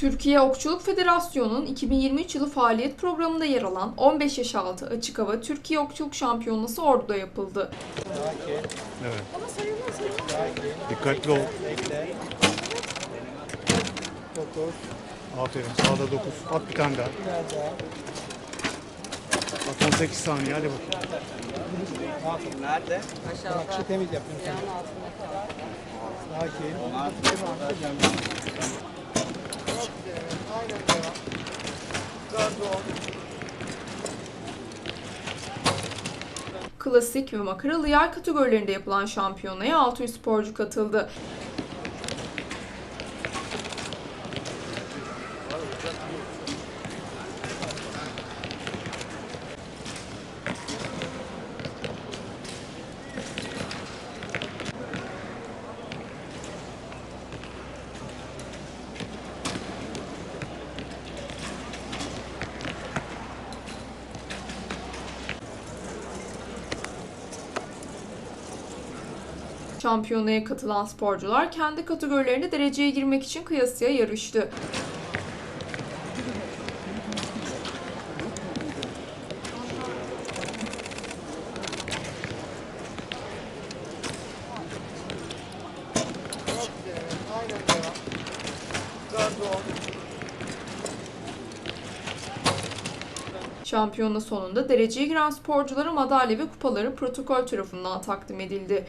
Türkiye Okçuluk Federasyonu'nun 2023 yılı faaliyet programında yer alan 15 yaş altı açık hava Türkiye Okçuluk Şampiyonası Ordu'da yapıldı. Evet. Dikkatli ol. Aferin. Sağda 9. At bir tane daha. At 18 saniye. Hadi bakayım. Nerede? Şu temiz yapıyorsun. Sakin. Klasik ve makaralı yay kategorilerinde yapılan şampiyonaya 600 sporcu katıldı. Şampiyonaya katılan sporcular kendi kategorilerinde dereceye girmek için kıyasıya yarıştı. Şampiyona sonunda dereceye giren sporculara madalya ve kupaları protokol tarafından takdim edildi.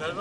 Merve